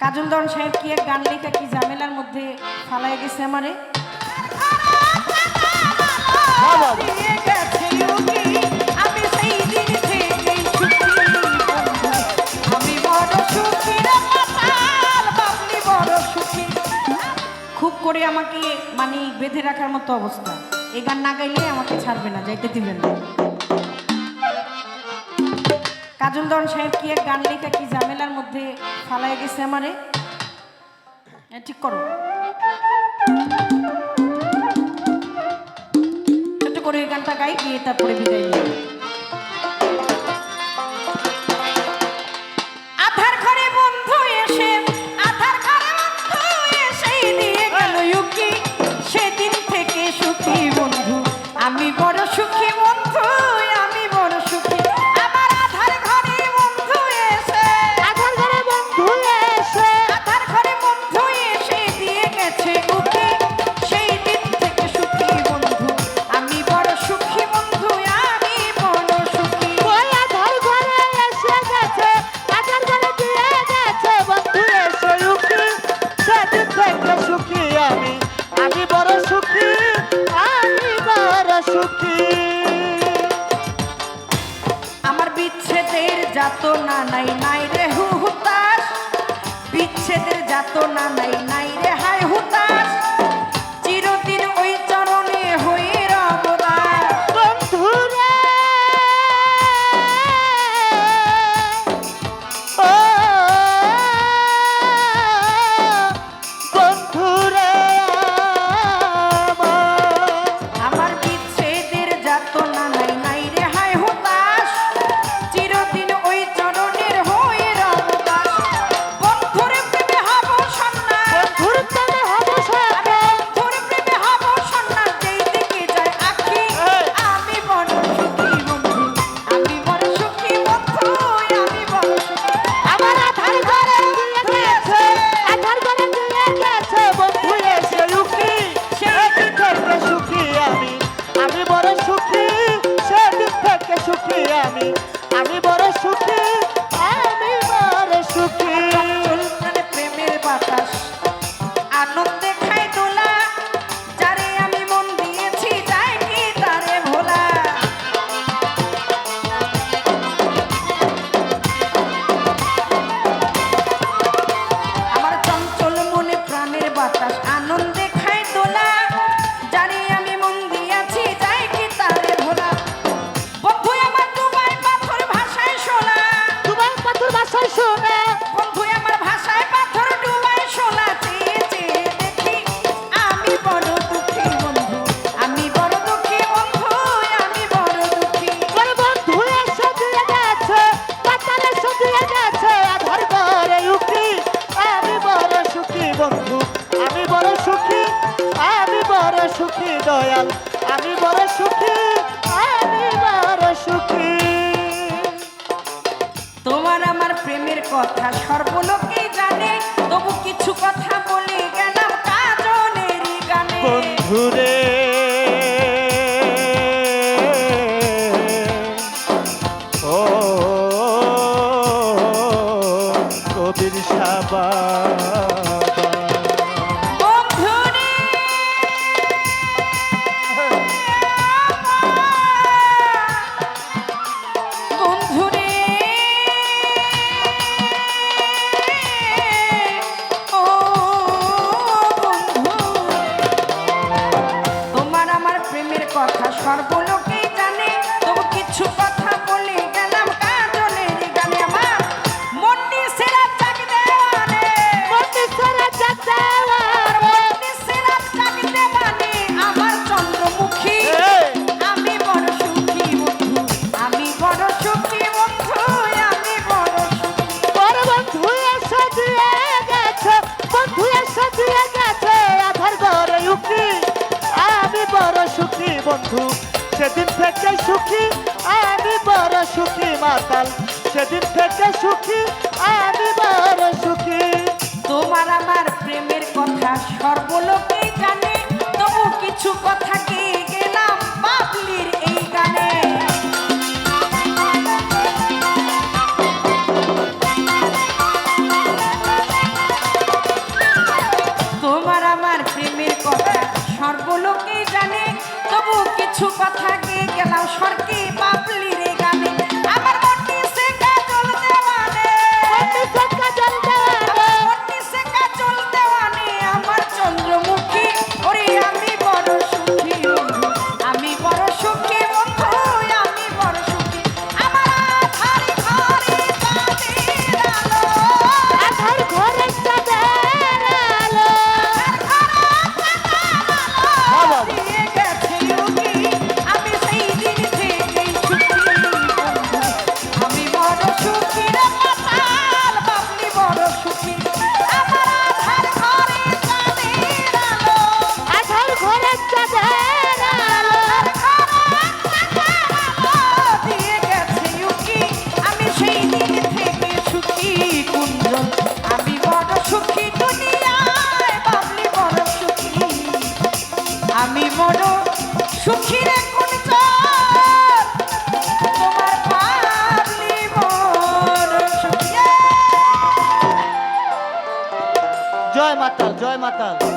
কাজল দন সাহেব কি এক গান লেখা কি ঝামেলার মধ্যে ফালাই গেছে আমারে। খুব করে আমাকে মানে বেঁধে রাখার মতো অবস্থা এই গান না গাইলে আমাকে ছাড়বে না, যাইতে দিবেন না কাজল দন সাহেব কি এক গান লেখা কি ঝামেলার মধ্যে ফালাই গেছে আমারে? ঠিক করো। ছোট্ট করে ওই গানটা গাই, গিয়ে তারপরে বিদায় নিই। যাত না নাই নাই রে হুহুতাস বিচ্ছেদের যাত না নাই সুখী সেদিন থেকে সুখী আমি। আমি বড় সুখী পাথর বাসায় বন্ধু, আমার ভাষায় পাথর ডুবাই শোনা চেয়ে চেয়ে দেখি, আমি বড় দুঃখী বন্ধু, আমি বড় দুঃখী বন্ধু, আমি বড় দুঃখী। ওর বন্ধু, এসে গেছে পাতাল এসে গেছে আধার ঘরে উকি। আমি বড় সুখী বন্ধু, আমি বড় সুখী, আমি বড় সুখী দয়াল, আমি বড় সুখী কথা সর্বলোকেই জানে তবু কিছু কথা বলে গেলাম কাজলেরই গানে। বন্ধুরে ও কবির সাবা সেদিন থেকে সুখী আমি বড় সুখী মাতাল। সেদিন থেকে সুখী আমি বড় গিয়ে vai matando.